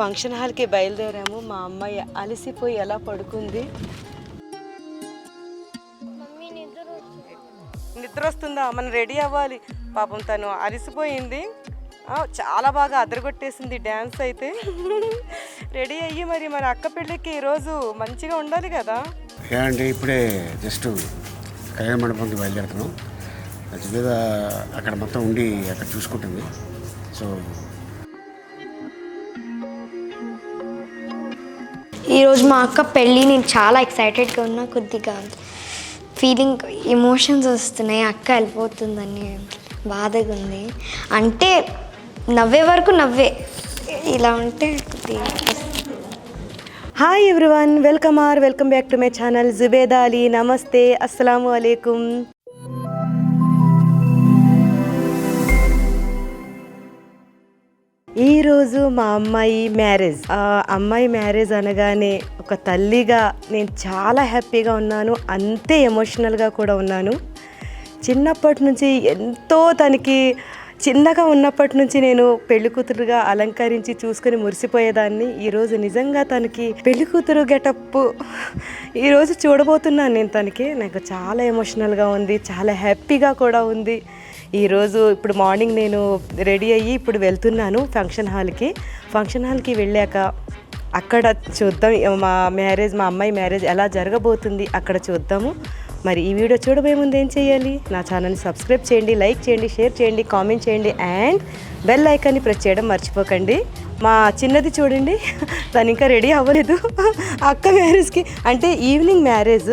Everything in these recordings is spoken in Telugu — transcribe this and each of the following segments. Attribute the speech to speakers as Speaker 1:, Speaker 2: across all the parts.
Speaker 1: ఫంక్షన్ హాల్కి బయలుదేరాము. మా అమ్మాయి అలసిపోయి ఎలా పడుకుంది? నిద్ర వస్తుందా మనం రెడీ అవ్వాలి. పాపం తను అలసిపోయింది. ఆ, చాలా బాగా అదరగొట్టేసింది డ్యాన్స్ అయితే. రెడీ అయ్యి మరి మన అక్క పెళ్ళికి ఈరోజు మంచిగా ఉండాలి కదా?
Speaker 2: ఏమండి ఇప్పుడే జస్ట్ కళ్యాణ మండపంకి బయలుదేరుతున్నాం. మీద అక్కడ మొత్తం ఉండి అక్కడ చూసుకుంటుంది. సో
Speaker 3: ఈరోజు మా అక్క పెళ్ళి నేను చాలా ఎక్సైటెడ్గా ఉన్నా కొద్దిగా. ఫీలింగ్ ఎమోషన్స్ వస్తున్నాయి అక్క వెళ్ళిపోతుందని బాధగా ఉంది. అంటే నవ్వే వరకు నవ్వే. ఇలా ఉంటే కొద్దిగా
Speaker 1: hi everyone welcome or welcome back to my channel Zubeda Ali నమస్తే అస్సలాము అలైకుమ్ ఈరోజు మా అమ్మాయి మ్యారేజ్. ఆ అమ్మాయి మ్యారేజ్ అనగానే ఒక తల్లిగా నేను చాలా హ్యాపీగా ఉన్నాను. అంతే ఎమోషనల్గా కూడా ఉన్నాను. చిన్నప్పటి నుంచి ఎంతో తనకి చిన్నగా ఉన్నప్పటి నుంచి నేను పెళ్ళి కూతురుగా అలంకరించి చూసుకొని మురిసిపోయేదాన్ని. ఈరోజు నిజంగా తనకి పెళ్ళి కూతురు గెటప్ ఈరోజు చూడబోతున్నాను నేను తనకి. నాకు చాలా ఎమోషనల్గా ఉంది చాలా హ్యాపీగా కూడా ఉంది. ఈరోజు ఇప్పుడు మార్నింగ్ నేను రెడీ అయ్యి ఇప్పుడు వెళ్తున్నాను ఫంక్షన్ హాల్కి. ఫంక్షన్ హాల్కి వెళ్ళాక అక్కడ చూద్దాం. మా మ్యారేజ్ మా అమ్మాయి మ్యారేజ్ ఎలా జరగబోతుంది అక్కడ చూద్దాము. మరి ఈ వీడియో చూడబోయే ముందు ఏం చేయాలి? నా ఛానల్ని సబ్స్క్రైబ్ చేయండి లైక్ చేయండి షేర్ చేయండి కామెంట్ చేయండి అండ్ బెల్ ఐకాన్ని ప్రెస్ చేయడం మర్చిపోకండి. మా చిన్నది చూడండి తను ఇంకా రెడీ అవ్వలేదు. అక్క మ్యారేజ్కి అంటే ఈవినింగ్ మ్యారేజ్.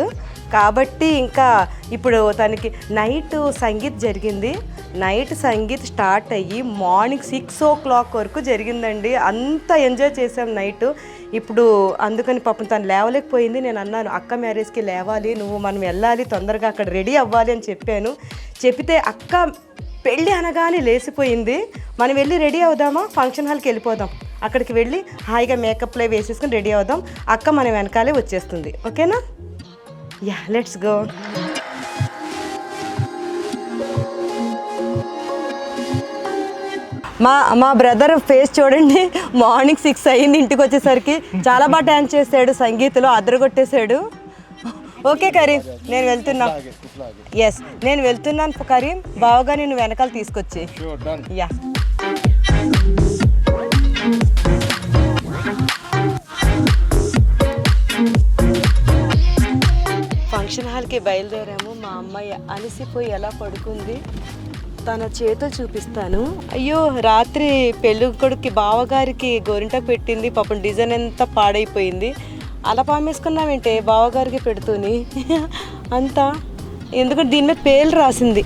Speaker 1: కాబట్టి ఇంకా ఇప్పుడు తనకి నైట్ సంగీత్ జరిగింది. నైట్ సంగీత్ స్టార్ట్ అయ్యి మార్నింగ్ సిక్స్ ఓ క్లాక్ వరకు జరిగిందండి. అంత ఎంజాయ్ చేసాం నైట్. ఇప్పుడు అందుకని పాపం తను లేవలేకపోయింది. నేను అన్నాను అక్క మ్యారేజ్కి లేవాలి నువ్వు మనం వెళ్ళాలి తొందరగా అక్కడ రెడీ అవ్వాలి అని చెప్పాను. చెప్తే అక్క పెళ్ళి అనగానే లేచిపోయింది. మనం వెళ్ళి రెడీ అవుదామా? ఫంక్షన్ హాల్కి వెళ్ళిపోదాం. అక్కడికి వెళ్ళి హాయిగా మేకప్లో వేసేసుకుని రెడీ అవుదాం. అక్క మన వెనకాలే వచ్చేస్తుంది. ఓకేనా? యా లెట్స్ గో మా మా బ్రదర్ ఫేస్ చూడండి మార్నింగ్ సిక్స్ అయ్యింది ఇంటికి వచ్చేసరికి. చాలా బాగా డ్యాన్స్ చేశాడు సంగీత్లో అదరగొట్టేశాడు. ఓకే కరీం నేను వెళ్తున్నా. ఎస్ నేను వెళ్తున్నాను కరీం బావగా నేను వెనకాల తీసుకొచ్చి యా ఫంక్షన్ హాల్కి బయలుదేరాము. మా అమ్మాయి అలసిపోయి ఎలా పడుకుంది? తన చేతులు చూపిస్తాను. అయ్యో రాత్రి పెళ్ళి కొడుక్కి బావగారికి గోరింట పెట్టింది. పాపం డిజైన్ అంతా పాడైపోయింది. అలా పామేసుకున్నామంటే బావగారికి పెడుతూని? అంతా ఎందుకంటే దీని మీద పేర్లు రాసింది.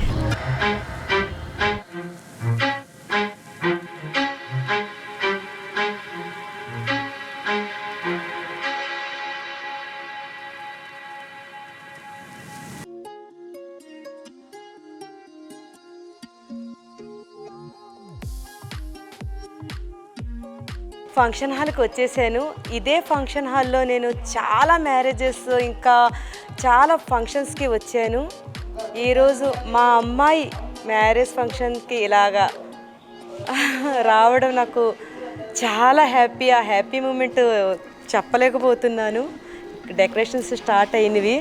Speaker 1: ఫంక్షన్ హాల్కి వచ్చేసాను. ఇదే ఫంక్షన్ హాల్లో నేను చాలా మ్యారేజెస్ ఇంకా చాలా ఫంక్షన్స్కి వచ్చాను. ఈరోజు మా అమ్మాయి మ్యారేజ్ ఫంక్షన్కి ఇలాగా రావడం నాకు చాలా హ్యాపీ. ఆ హ్యాపీ మూమెంట్ చెప్పలేకపోతున్నాను. డెకరేషన్స్ స్టార్ట్ అయినవి.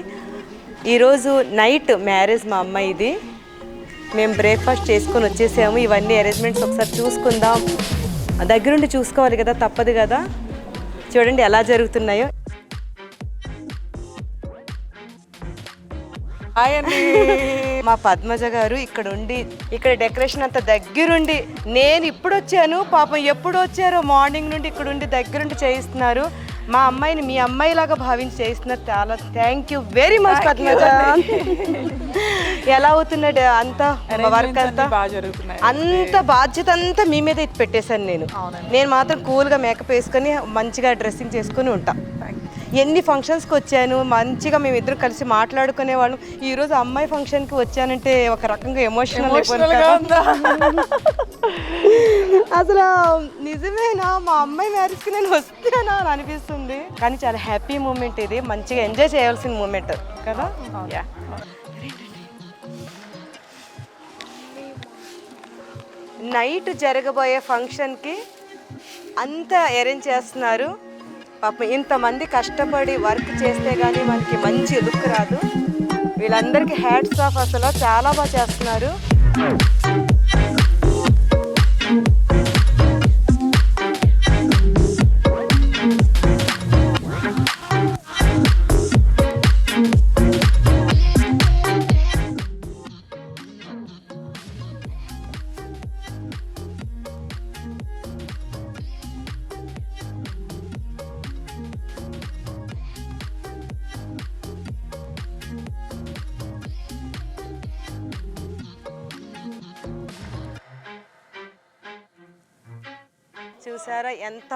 Speaker 1: ఈరోజు నైట్ మ్యారేజ్ మా అమ్మాయిది. మేము బ్రేక్ఫాస్ట్ చేసుకొని వచ్చేసాము. ఇవన్నీ అరేంజ్మెంట్స్ ఒకసారి చూసుకుందాం. దగ్గరుండి చూసుకోవాలి కదా తప్పదు కదా. చూడండి ఎలా జరుగుతున్నాయో. హాయ్ అండి. మా పద్మజ గారు ఇక్కడ ఉండి ఇక్కడ డెకరేషన్ అంతా దగ్గరుండి నేను ఇప్పుడు వచ్చాను పాపం ఎప్పుడు వచ్చారో మార్నింగ్ నుండి ఇక్కడ ఉండి దగ్గరుండి చేయిస్తున్నారు. మా అమ్మాయిని మీ అమ్మాయిలాగా భావించి చేయిస్తున్నారు చాలా. Thank you very much Padmaja ఎలా అవుతున్నాడు అంతా? వర్క్ అంతా? అంత బాధ్యత అంతా మీ మీద పెట్టేశాను నేను. నేను మాత్రం కూల్గా మేకప్ వేసుకొని మంచిగా డ్రెస్సింగ్ చేసుకుని ఉంటా. ఎన్ని ఫంక్షన్స్కి వచ్చాను మంచిగా మేమిద్దరు కలిసి మాట్లాడుకునే వాళ్ళం ఈరోజు అమ్మాయి ఫంక్షన్కి వచ్చానంటే ఒక రకంగా ఎమోషనల్? అసలు నిజమేనా? మా అమ్మాయి మ్యారేజ్కి నేను వస్తానా అని అనిపిస్తుంది. కానీ చాలా హ్యాపీ మూమెంట్ ఇది. మంచిగా ఎంజాయ్ చేయాల్సిన మూమెంట్ కదా? యా నైట్ జరగబోయే ఫంక్షన్కి అంతా అరేంజ్ చేస్తున్నారు. పాపం ఇంతమంది కష్టపడి వర్క్ చేస్తే కానీ మనకి మంచి లుక్ రాదు. వీళ్ళందరికీ హ్యాట్స్ ఆఫ్ అసలు. చాలా బాగా చేస్తున్నారు.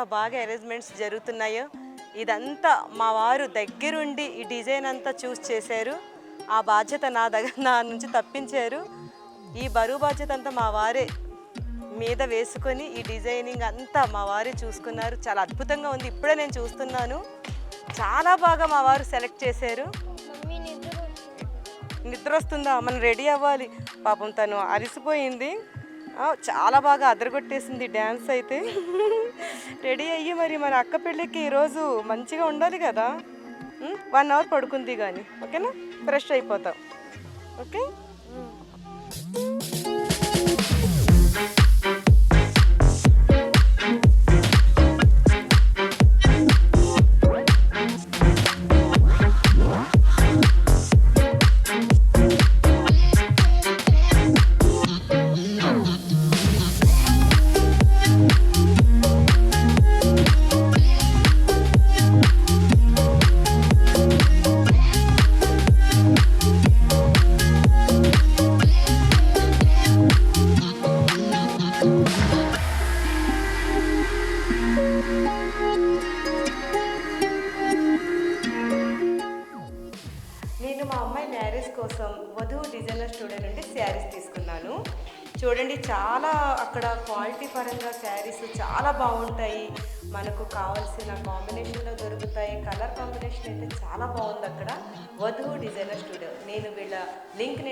Speaker 1: బాగా అరేంజ్మెంట్స్ జరుగుతున్నాయో ఇదంతా మా వారు దగ్గరుండి ఈ డిజైన్ అంతా చూస్ చేశారు. ఆ బాధ్యత నా దగ్గర నా నుంచి తప్పించారు. ఈ బరువు బాధ్యత అంతా మా వారే మీద వేసుకొని ఈ డిజైనింగ్ అంతా మా వారే చూసుకున్నారు. చాలా అద్భుతంగా ఉంది. ఇప్పుడే నేను చూస్తున్నాను. చాలా బాగా మా వారు సెలెక్ట్ చేశారు. నిద్ర వస్తుందా. మనం రెడీ అవ్వాలి. పాపం తను అలసిపోయింది. ఆ, చాలా బాగా అదరగొట్టేసింది డ్యాన్స్ అయితే. రెడీ అయ్యి మరి మన అక్క పెళ్ళికి ఈరోజు మంచిగా ఉండాలి కదా? వన్ అవర్ పడుకుంది కానీ ఓకేనా? ఫ్రెష్ అయిపోతాం. ఓకే?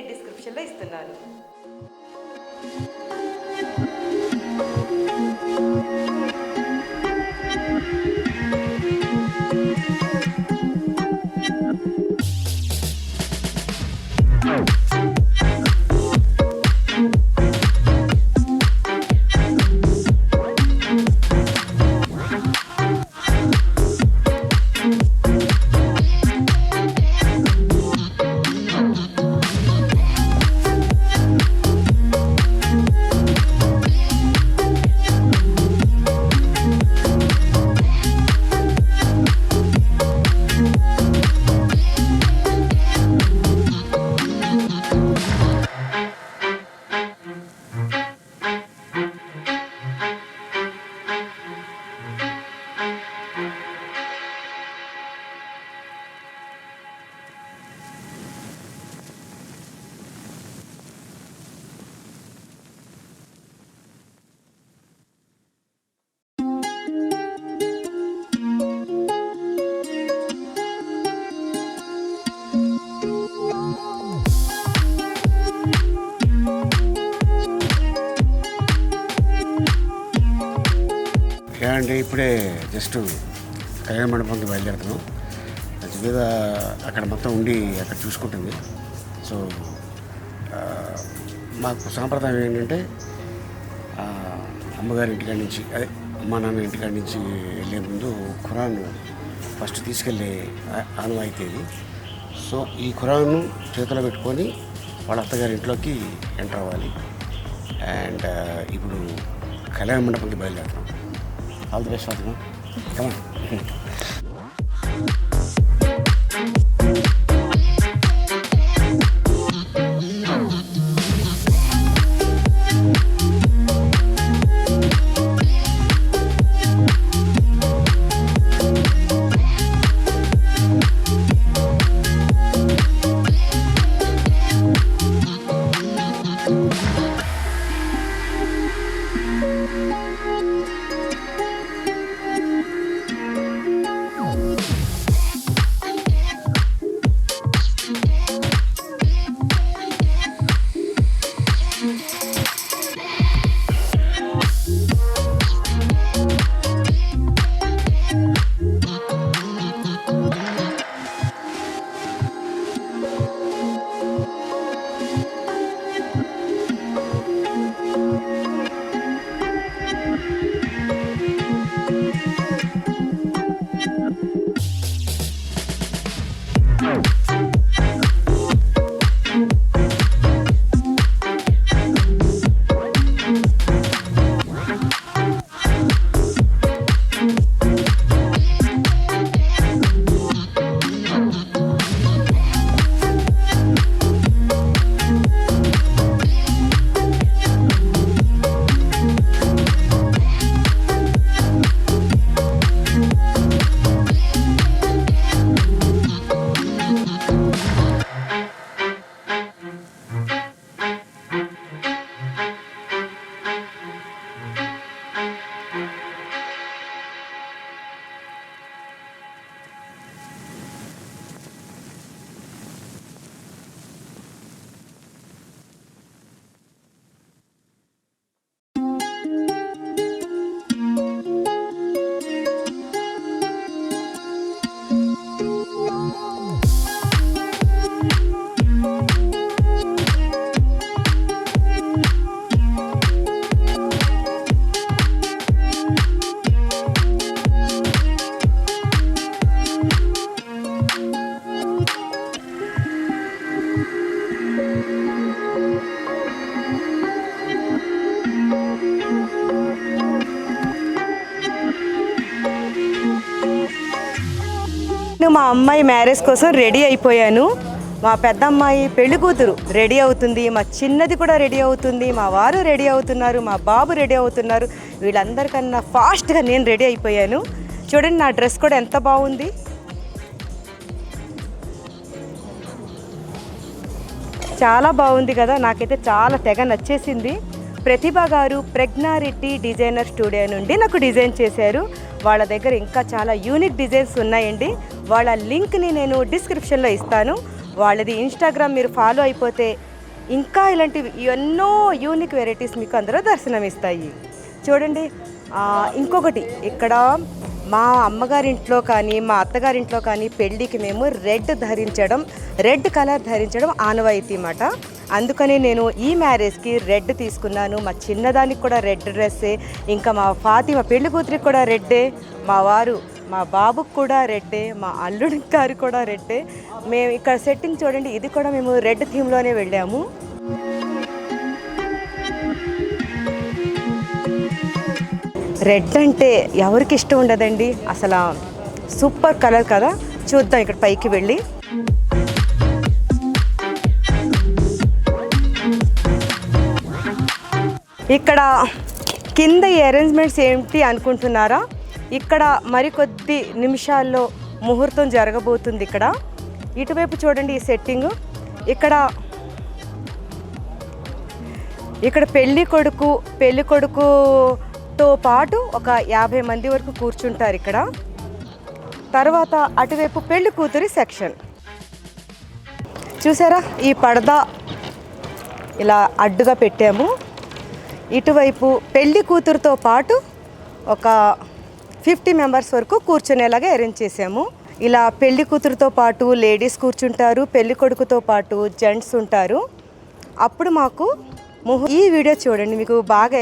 Speaker 1: డిస్క్రిప్షన్లో ఇస్తున్నాను
Speaker 2: ఇప్పుడే జస్ట్ కళ్యాణ మండపంకి బయలుదేరుతున్నాం. అది మీద అక్కడ మొత్తం ఉండి అక్కడ చూసుకుంటుంది. సో మాకు సాంప్రదాయం ఏంటంటే అమ్మగారి ఇంటికాడ నుంచి అదే అమ్మా నాన్న ఇంటికాడ నుంచి వెళ్ళే ముందు ఖురాన్ ఫస్ట్ తీసుకెళ్ళే ఆనవాయితీ ఇది సో ఈ ఖురాన్ను చేతిలో పెట్టుకొని వాళ్ళ అత్తగారి ఇంట్లోకి ఎంటర్ అవ్వాలి. అండ్ ఇప్పుడు కళ్యాణ మండపంకి బయలుదేరుతున్నాం. Aldı 5 aldı. Tamam.
Speaker 1: నేను మా అమ్మాయి మ్యారేజ్ కోసం రెడీ అయిపోయాను. మా పెద్ద అమ్మాయి పెళ్ళి కూతురు రెడీ అవుతుంది. మా చిన్నది కూడా రెడీ అవుతుంది. మా వారు రెడీ అవుతున్నారు. మా బాబు రెడీ అవుతున్నారు. వీళ్ళందరికన్నా ఫాస్ట్గా నేను రెడీ అయిపోయాను. చూడండి నా డ్రెస్ కూడా ఎంత బాగుంది. చాలా బాగుంది కదా. నాకైతే చాలా తెగ నచ్చేసింది. ప్రతిభ గారు ప్రజ్ఞారెడ్డి డిజైనర్ స్టూడియో నుండి నాకు డిజైన్ చేశారు. వాళ్ళ దగ్గర ఇంకా చాలా యూనిక్ డిజైన్స్ ఉన్నాయండి. వాళ్ళ లింక్ని నేను డిస్క్రిప్షన్లో ఇస్తాను. వాళ్ళది ఇన్స్టాగ్రామ్ మీరు ఫాలో అయిపోతే ఇంకా ఇలాంటివి ఎన్నో యూనిక్ వెరైటీస్ మీకు అందులో దర్శనమిస్తాయి. చూడండి ఇంకొకటి ఇక్కడ మా అమ్మగారింట్లో కానీ మా అత్తగారింట్లో కానీ పెళ్ళికి మేము రెడ్ ధరించడం రెడ్ కలర్ ధరించడం ఆనవాయితీ అన్నమాట అందుకని నేను ఈ మ్యారేజ్కి రెడ్ తీసుకున్నాను. మా చిన్నదానికి కూడా రెడ్ డ్రెస్సే. ఇంకా మా ఫాతిమ పెళ్ళి కూతురికి కూడా రెడ్డే. మా వారు మా బాబుకి కూడా రెడ్డే. మా అల్లుడి గారు కూడా రెడ్డే. మేము ఇక్కడ సెట్టింగ్ చూడండి ఇది కూడా మేము రెడ్ థీమ్లోనే వెళ్ళాము. రెడ్ అంటే ఎవరికి ఇష్టం ఉండదండి? అసలు సూపర్ కలర్ కదా. చూద్దాం ఇక్కడ పైకి వెళ్ళి. ఇక్కడ కింద ఈ అరేంజ్మెంట్స్ ఏంటి అనుకుంటున్నారా? ఇక్కడ మరికొద్ది నిమిషాల్లో ముహూర్తం జరగబోతుంది ఇక్కడ. ఇటువైపు చూడండి ఈ సెట్టింగ్ ఇక్కడ ఇక్కడ పెళ్ళి కొడుకు పెళ్ళి తో పాటు ఒక యాభై మంది వరకు కూర్చుంటారు ఇక్కడ. తర్వాత అటువైపు పెళ్ళి కూతురి సెక్షన్. చూసారా? ఈ పడద ఇలా అడ్డుగా పెట్టాము. ఇటువైపు పెళ్ళి కూతురుతో పాటు ఒక ఫిఫ్టీ మెంబర్స్ వరకు కూర్చునేలాగా అరేంజ్ చేసాము ఇలా పెళ్ళి కూతురుతో పాటు లేడీస్ కూర్చుంటారు పెళ్ళి కొడుకుతో పాటు జెంట్స్ ఉంటారు. అప్పుడు మాకు ఈ వీడియో చూడండి మీకు బాగా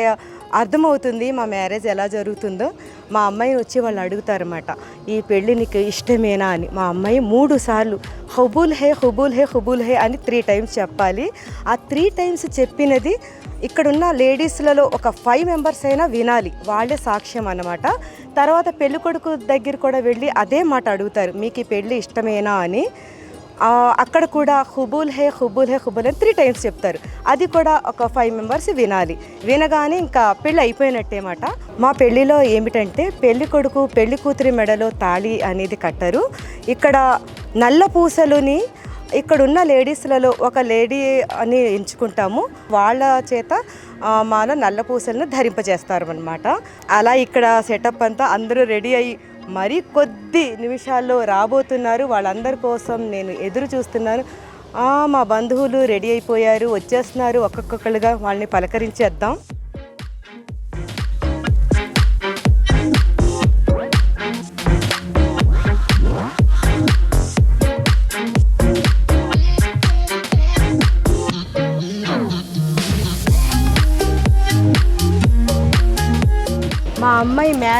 Speaker 1: అర్థమవుతుంది మా మ్యారేజ్ ఎలా జరుగుతుందో. మా అమ్మాయి వచ్చి వాళ్ళు అడుగుతారన్నమాట. ఈ పెళ్ళి నీకు ఇష్టమేనా అని. మా అమ్మాయి మూడు సార్లు హుబుల్ హే హుబుల్ హే హుబుల్ హే అని త్రీ టైమ్స్ చెప్పాలి. ఆ త్రీ టైమ్స్ చెప్పినది ఇక్కడున్న లేడీస్లలో ఒక ఫైవ్ మెంబర్స్ అయినా వినాలి. వాళ్ళే సాక్ష్యం అనమాట తర్వాత పెళ్ళికొడుకు దగ్గర కూడా వెళ్ళి అదే మాట అడుగుతారు. మీకు ఈ పెళ్ళి ఇష్టమేనా? అని. అక్కడ కూడా హుబుల్ హే హుబుల్ హే హుబుల్ అని త్రీ టైమ్స్ చెప్తారు. అది కూడా ఒక ఫైవ్ మెంబర్స్ వినాలి. వినగానే ఇంకా పెళ్ళి అయిపోయినట్టేమాట. మా పెళ్ళిలో ఏమిటంటే పెళ్ళి కొడుకు పెళ్ళి కూతురి మెడలో తాళి అనేది కట్టరు. ఇక్కడ నల్ల పూసలుని ఇక్కడున్న లేడీస్లలో ఒక లేడీ అని ఎంచుకుంటాము. వాళ్ళ చేత మాలో నల్ల పూసలను ధరింపజేస్తారు అనమాట అలా ఇక్కడ సెటప్ అంతా అందరూ రెడీ అయ్యి మరి కొద్ది నిమిషాల్లో రాబోతున్నారు. వాళ్ళందరి కోసం నేను ఎదురు చూస్తున్నాను. మా బంధువులు రెడీ అయిపోయారు వచ్చేస్తున్నారు ఒక్కొక్కరుగా వాళ్ళని పలకరించేద్దాం.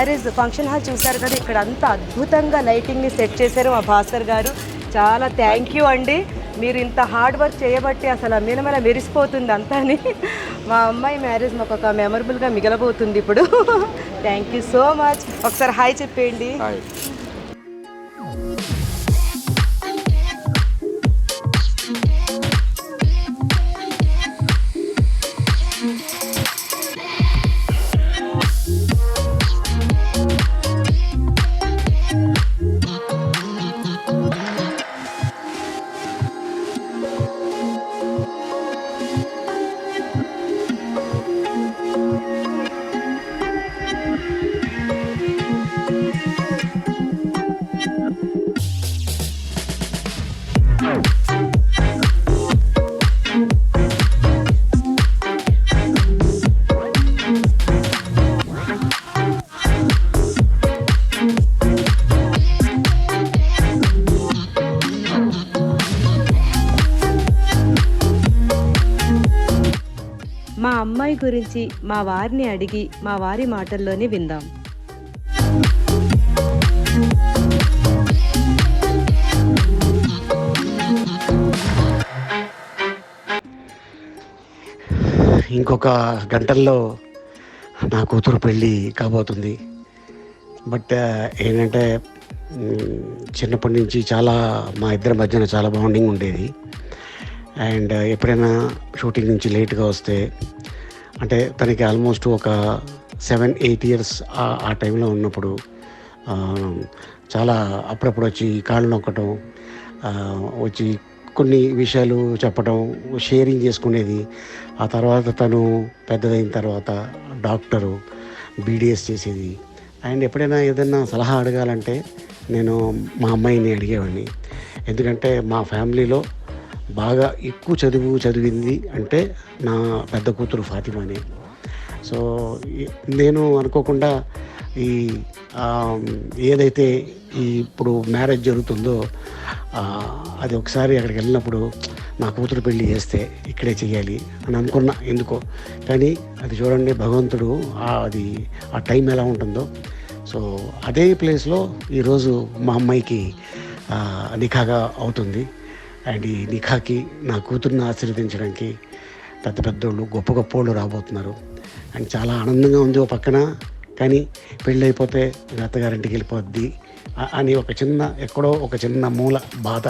Speaker 1: మ్యారేజ్ ఫంక్షన్ హాల్ చూశారు కదా ఇక్కడ అంతా అద్భుతంగా లైటింగ్ని సెట్ చేశారు మా భాస్కర్ గారు. చాలా థ్యాంక్ యూ అండి. మీరు ఇంత హార్డ్ వర్క్ చేయబట్టి అసలు మినమల మెరిసిపోతుంది అంతా అని. మా అమ్మాయి మ్యారేజ్ మాకు ఒక మెమరబుల్గా మిగలబోతుంది ఇప్పుడు. థ్యాంక్ యూ సో మచ్ ఒకసారి హాయ్ చెప్పేయండి. గురించి మా వారిని అడిగి మా వారి మాటల్లోనే విందాం.
Speaker 2: ఇంకొక గంటల్లో నా కూతురు పెళ్ళి కాబోతుంది. బట్ ఏంటంటే చిన్నప్పటి నుంచి చాలా మా ఇద్దరి మధ్యన చాలా బాండింగ్ ఉండేది. అండ్ ఎప్పుడైనా షూటింగ్ నుంచి లేట్గా వస్తే అంటే తనకి ఆల్మోస్ట్ ఒక సెవెన్ ఎయిట్ ఇయర్స్ ఆ టైంలో ఉన్నప్పుడు చాలా అప్పుడప్పుడు వచ్చి కాళ్ళు నొక్కటం వచ్చి కొన్ని విషయాలు చెప్పటం షేరింగ్ చేసుకునేది. ఆ తర్వాత తను పెద్దదైన తర్వాత డాక్టరు బీడిఎస్ చేసేది. అండ్ ఎప్పుడైనా ఏదైనా సలహా అడగాలంటే నేను మా అమ్మాయిని అడిగేవాడిని. ఎందుకంటే మా ఫ్యామిలీలో బాగా ఎక్కువ చదువు చదివింది అంటే నా పెద్ద కూతురు ఫాతిమాని. సో నేను అనుకోకుండా ఈ ఏదైతే ఈ ఇప్పుడు మ్యారేజ్ జరుగుతుందో అది ఒకసారి అక్కడికి వెళ్ళినప్పుడు నా కూతురు పెళ్ళి చేస్తే ఇక్కడే చేయాలి అని అనుకున్నా ఎందుకో. కానీ అది చూడండి భగవంతుడు అది ఆ టైం ఎలా ఉంటుందో. సో అదే ప్లేస్లో ఈరోజు మా అమ్మాయికి నిఖాగా అవుతుంది. అండ్ ఈ నిఖాకి నా కూతుర్ని ఆశీర్వదించడానికి పెద్ద పెద్దోళ్ళు గొప్ప గొప్ప వాళ్ళు రాబోతున్నారు. అండ్ చాలా ఆనందంగా ఉంది ఓ పక్కన. కానీ పెళ్ళి అయిపోతే అత్తగారింటికి వెళ్ళిపోద్ది అని ఒక చిన్న ఎక్కడో ఒక చిన్న మూల బాధ.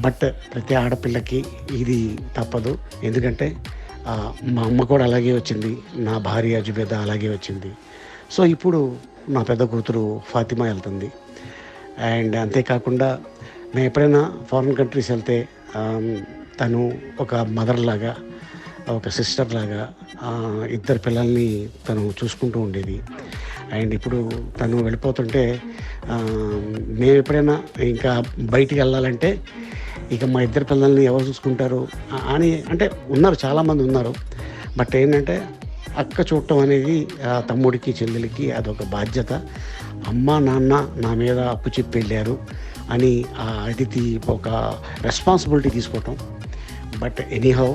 Speaker 2: బట్ ప్రతి ఆడపిల్లకి ఇది తప్పదు. ఎందుకంటే మా అమ్మ కూడా అలాగే వచ్చింది. నా భార్య అజుబేద అలాగే వచ్చింది. సో ఇప్పుడు నా పెద్ద కూతురు ఫాతిమా వెళ్తుంది. అండ్ అంతేకాకుండా నేను ఎప్పుడైనా ఫారిన్ కంట్రీస్ వెళ్తే తను ఒక మదర్ లాగా ఒక సిస్టర్ లాగా ఇద్దరు పిల్లల్ని తను చూసుకుంటూ ఉండేది. అండ్ ఇప్పుడు తను వెళ్ళిపోతుంటే మేము ఎప్పుడైనా ఇంకా బయటికి వెళ్ళాలంటే ఇక మా ఇద్దరు పిల్లల్ని ఎవరు చూసుకుంటారు? అని అంటే ఉన్నారు చాలామంది ఉన్నారు. బట్ ఏంటంటే అక్క చూడటం అనేది తమ్ముడికి చెల్లెలికి అదొక బాధ్యత. అమ్మ నాన్న నా మీద అప్పు చెప్పి వెళ్ళారు. అని ఆ అతిథి ఒక రెస్పాన్సిబిలిటీ తీసుకోవటం. బట్ ఎనీహౌ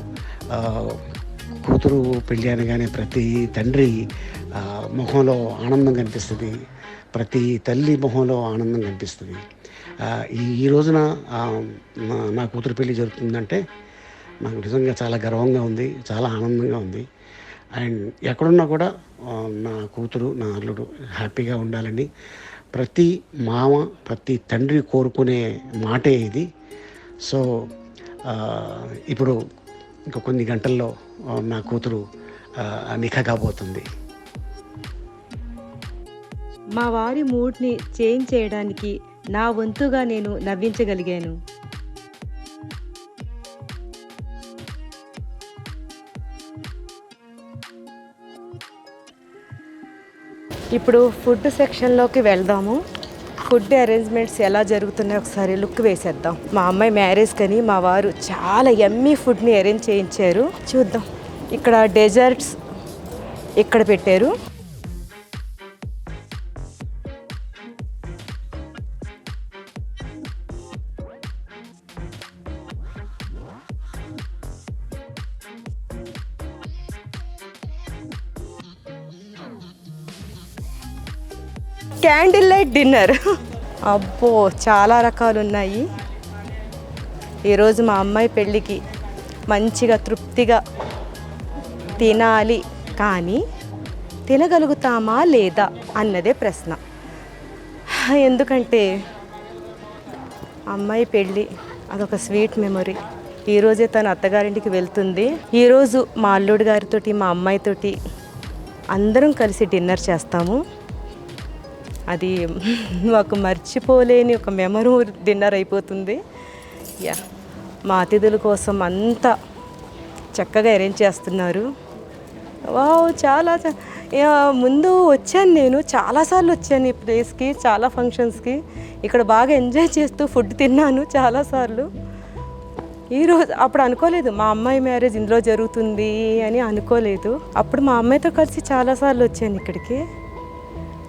Speaker 2: కూతురు పెళ్ళి అనగానే ప్రతి తండ్రి మొహంలో ఆనందం కనిపిస్తుంది. ప్రతి తల్లి మొహంలో ఆనందం కనిపిస్తుంది. ఈ ఈ రోజున నా- కూతురు పెళ్ళి జరుగుతుందంటే నాకు నిజంగా చాలా గర్వంగా ఉంది చాలా ఆనందంగా ఉంది. అండ్ ఎక్కడున్నా కూడా నా కూతురు నా అల్లుడు హ్యాపీగా ఉండాలని ప్రతి మామ ప్రతి తండ్రి కోరుకునే మాటే ఇది. సో ఇప్పుడు ఇంకా కొన్ని గంటల్లో నా కూతురు ఆ, నిఖా కాబోతుంది.
Speaker 1: మా వారి మూడ్ని చేంజ్ చేయడానికి నా వంతుగా నేను నవ్వించగలిగాను. ఇప్పుడు ఫుడ్ సెక్షన్లోకి వెళ్దాము. ఫుడ్ అరేంజ్మెంట్స్ ఎలా జరుగుతున్నాయో ఒకసారి లుక్ వేసేద్దాం. మా అమ్మాయి మ్యారేజ్ కని మా వారు చాలా ఎమ్మీ ఫుడ్ని అరేంజ్ చేయించారు. చూద్దాం. ఇక్కడ డెజర్ట్స్ ఇక్కడ పెట్టారు. Candle light dinner. అబ్బో చాలా రకాలు ఉన్నాయి ఈరోజు మా అమ్మాయి పెళ్ళికి మంచిగా తృప్తిగా తినాలి. కానీ తినగలుగుతామా లేదా అన్నదే ప్రశ్న. ఎందుకంటే అమ్మాయి పెళ్ళి అదొక స్వీట్ మెమొరీ. ఈరోజే తను అత్తగారింటికి వెళ్తుంది. ఈరోజు మా అల్లుడు గారితోటి మా అమ్మాయితోటి అందరం కలిసి డిన్నర్ చేస్తాము. అది మాకు మర్చిపోలేని ఒక మెమరీ డిన్నర్ అయిపోతుంది. యా మా అతిథుల కోసం అంతా చక్కగా అరేంజ్ చేస్తున్నారు. వావ్ చాలా ముందు వచ్చాను నేను చాలాసార్లు వచ్చాను ఈ ప్లేస్కి చాలా ఫంక్షన్స్కి. ఇక్కడ బాగా ఎంజాయ్ చేస్తూ ఫుడ్ తిన్నాను చాలాసార్లు ఈరోజు అప్పుడు అనుకోలేదు మా అమ్మాయి మ్యారేజ్ ఇందులో జరుగుతుంది అని అనుకోలేదు. అప్పుడు మా అమ్మాయితో కలిసి చాలాసార్లు వచ్చాను ఇక్కడికి.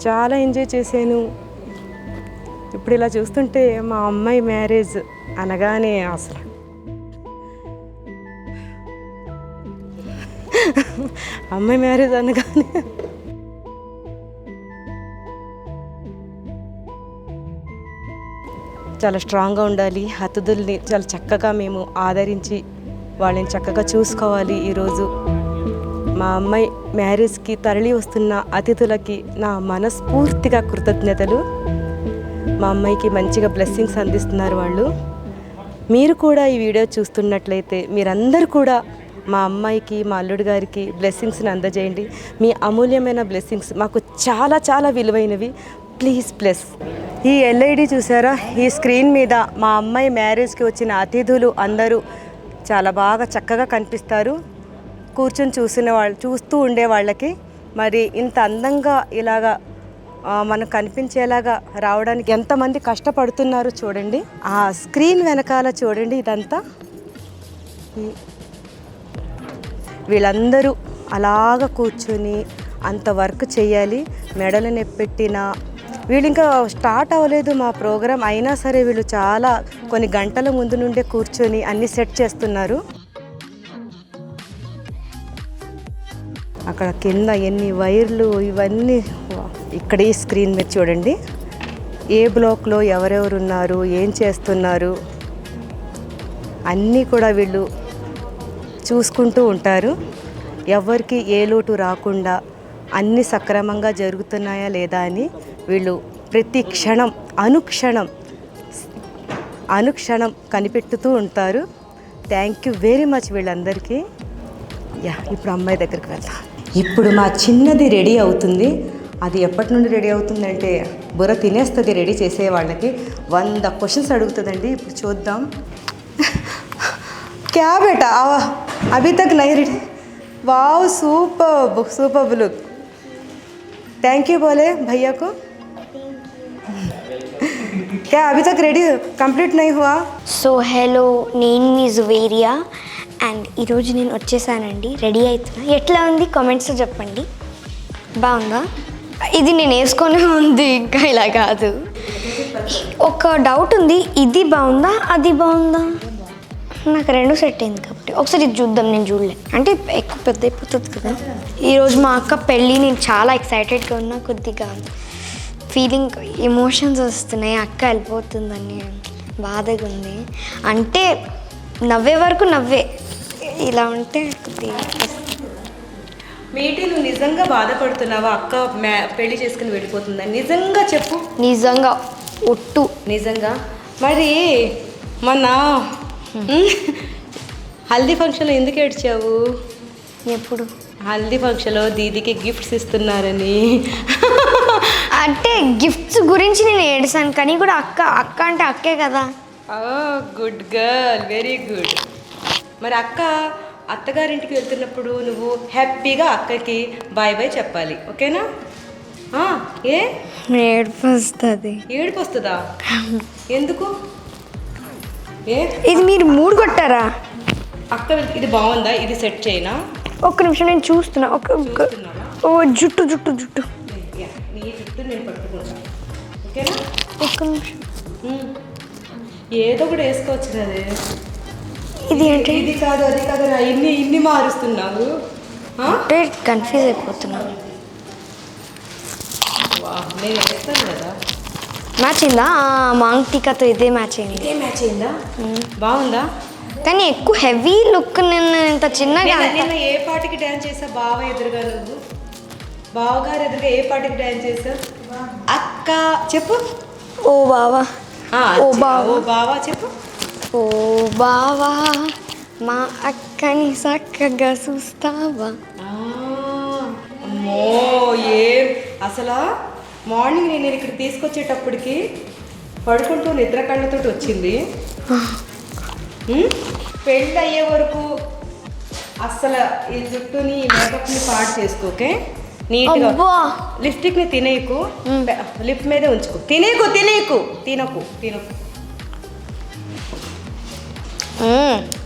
Speaker 1: చాలా ఎంజాయ్ చేశాను. ఇప్పుడు ఇలా చూస్తుంటే మా అమ్మాయి మ్యారేజ్ అనగానే అసలు. అమ్మాయి మ్యారేజ్ అనగానే. చాలా స్ట్రాంగ్గా ఉండాలి. అతిథుల్ని చాలా చక్కగా మేము ఆదరించి వాళ్ళని చక్కగా చూసుకోవాలి ఈరోజు. మా అమ్మాయి మ్యారేజ్కి తరలి వస్తున్న అతిథులకి నా మనస్ఫూర్తిగా కృతజ్ఞతలు. మా అమ్మాయికి మంచిగా బ్లెస్సింగ్స్ అందిస్తున్నారు వాళ్ళు. మీరు కూడా ఈ వీడియో చూస్తున్నట్లయితే మీరందరూ కూడా మా అమ్మాయికి మా అల్లుడు గారికి బ్లెస్సింగ్స్ని అందజేయండి. మీ అమూల్యమైన బ్లెస్సింగ్స్ మాకు చాలా చాలా విలువైనవి. ప్లీజ్ ప్లస్ ఈ ఎల్ఐడి చూసారా? ఈ స్క్రీన్ మీద మా అమ్మాయి మ్యారేజ్కి వచ్చిన అతిథులు అందరూ చాలా బాగా చక్కగా కనిపిస్తారు. కూర్చొని చూసిన వాళ్ళు చూస్తూ ఉండే వాళ్ళకి మరి ఇంత అందంగా ఇలాగా మనకు కనిపించేలాగా రావడానికి ఎంతమంది కష్టపడుతున్నారో చూడండి. ఆ స్క్రీన్ వెనకాల చూడండి ఇదంతా. ఈ- వీళ్ళందరూ అలాగ కూర్చొని అంత వర్క్ చేయాలి మెడలు నెప్పెట్టిన. వీళ్ళు ఇంకా స్టార్ట్ అవ్వలేదు మా ప్రోగ్రాం అయినా సరే వీళ్ళు చాలా కొన్ని గంటల ముందు నుండే కూర్చొని అన్ని సెట్ చేస్తున్నారు. అక్కడ కింద ఎన్ని వైర్లు ఇవన్నీ ఇక్కడ ఈ స్క్రీన్ మీద చూడండి. ఏ బ్లాక్లో ఎవరెవరు ఉన్నారు ఏం చేస్తున్నారు అన్నీ కూడా వీళ్ళు చూసుకుంటూ ఉంటారు. ఎవరికి ఏ లోటు రాకుండా అన్ని సక్రమంగా జరుగుతున్నాయా లేదా అని వీళ్ళు ప్రతి క్షణం అనుక్షణం అనుక్షణం కనిపెట్టుతూ ఉంటారు. థ్యాంక్ యూ వెరీ మచ్ వీళ్ళందరికీ. యా ఇప్పుడు అమ్మాయి దగ్గరికి వెళ్దాం. ఇప్పుడు మా చిన్నది రెడీ అవుతుంది అది ఎప్పటి నుండి రెడీ అవుతుందంటే బుర్ర తినేస్తుంది రెడీ చేసే వాళ్ళకి వంద క్వశ్చన్స్ అడుగుతుందండి ఇప్పుడు చూద్దాం क्या बेटा आओ अभी तक नहीं ready wow super super look thank you बोले भैया को क्या अभी तक रेडी कंप्लीट नहीं हुआ
Speaker 3: సో హలో నేను మీ జువేరియా అండ్ ఈరోజు నేను వచ్చేసానండి. రెడీ అవుతున్నా. ఎట్లా ఉంది? కామెంట్స్ చెప్పండి. బాగుందా? ఇది నేను వేసుకొని ఉంది ఇంకా ఇలా కాదు. ఒక డౌట్ ఉంది. ఇది బాగుందా? అది బాగుందా? నాకు రెండు సెట్ అయింది కాబట్టి. ఒకసారి ఇది చూద్దాం. నేను చూడలే. అంటే ఎక్కువ పెద్ద అయిపోతుంది కదా. ఈరోజు మా అక్క పెళ్ళి. నేను చాలా ఎక్సైటెడ్గా ఉన్నా కొద్దిగా. ఫీలింగ్ ఎమోషన్స్ వస్తున్నాయి. అక్క వెళ్ళిపోతుందని బాధగా ఉంది. అంటే నవ్వే వరకు నవ్వే. ఇలా ఉంటే కొద్దిగా
Speaker 1: మీటి నువ్వు నిజంగా బాధపడుతున్నావా? అక్క పెళ్ళి చేసుకుని వెళ్ళిపోతుందని నిజంగా చెప్పు.
Speaker 3: నిజంగా ఒట్టు.
Speaker 1: నిజంగా? మరి ఉమ్, హల్దీ ఫంక్షన్లో ఎందుకు ఏడ్చావు?
Speaker 3: ఎప్పుడు?
Speaker 1: హల్దీ ఫంక్షన్లో దీదీకి గిఫ్ట్స్ ఇస్తున్నారని.
Speaker 3: అంటే గిఫ్ట్స్ గురించి నేను ఏడుసాను కానీ కూడా అక్క అక్క అంటే అక్కే కదా.
Speaker 1: Good girl very good. మరి అక్క అత్తగారింటికి వెళ్తున్నప్పుడు నువ్వు హ్యాపీగా అక్కకి బాయ్ బాయ్ చెప్పాలి ఓకేనా? ఏ?
Speaker 3: ఏడుపు వస్తుంది
Speaker 1: ఏడుపు వస్తుందా ఎందుకు? ఏ?
Speaker 3: ఇది మీరు మూడు కొట్టారా?
Speaker 1: అక్క ఇది బాగుందా? ఇది సెట్ చేయనా?
Speaker 3: ఒక్క నిమిషం నేను చూస్తున్నా. ఒక ఓ జుట్టు జుట్టు జుట్టు.
Speaker 1: నీ చుట్టూ నేను పట్టుకుంటా. ఓకేనా?
Speaker 3: ఒక్క నిమిషం.
Speaker 1: ఏదో ఒకటి వేసుకోవచ్చు కదే.
Speaker 3: ఇది ఏంటి?
Speaker 1: ఇది కాదు అది కాదు ఇన్ని ఇన్ని మారుస్తున్నావు?
Speaker 3: అంటే కన్ఫ్యూజ్ అయిపోతున్నా
Speaker 1: వా, నేను వేస్తాను కదా.
Speaker 3: మ్యాచ్ అయిందా? మాంగ్ టీకాతో ఇదే మ్యాచ్ అయింది.
Speaker 1: ఇదే మ్యాచ్ అయిందా? బాగుందా?
Speaker 3: కానీ ఎక్కువ హెవీ లుక్ నేను ఇంత చిన్నగా
Speaker 1: నిన్న ఏ పాటికి డ్యాన్స్ చేసా? బావ ఎదురుగా నువ్వు బావగారు ఎదురుగా ఏ పాటికి డ్యాన్స్ చేసా? అక్క చెప్పు.
Speaker 3: ఓ బావా. ఓ బావ.
Speaker 1: ఓ బావా చెప్పు.
Speaker 3: ఓ బావా మా అక్కని చక్కగా చూస్తావా?
Speaker 1: అమ్మో ఏ అసలు మార్నింగ్ నేను ఇక్కడ తీసుకొచ్చేటప్పటికి పడుకుంటూ నిద్ర కళ్ళతో వచ్చింది. పెళ్ళి అయ్యే వరకు అసలు ఈ జుట్టుని ఈ మేకప్ని పాడు చేసుకోకే నీట్గా లిప్స్టిక్ని తినేయకు. లిప్ మీదే ఉంచుకో. తినేకు తినేకు తినకు తినకు.
Speaker 3: మ్మ్.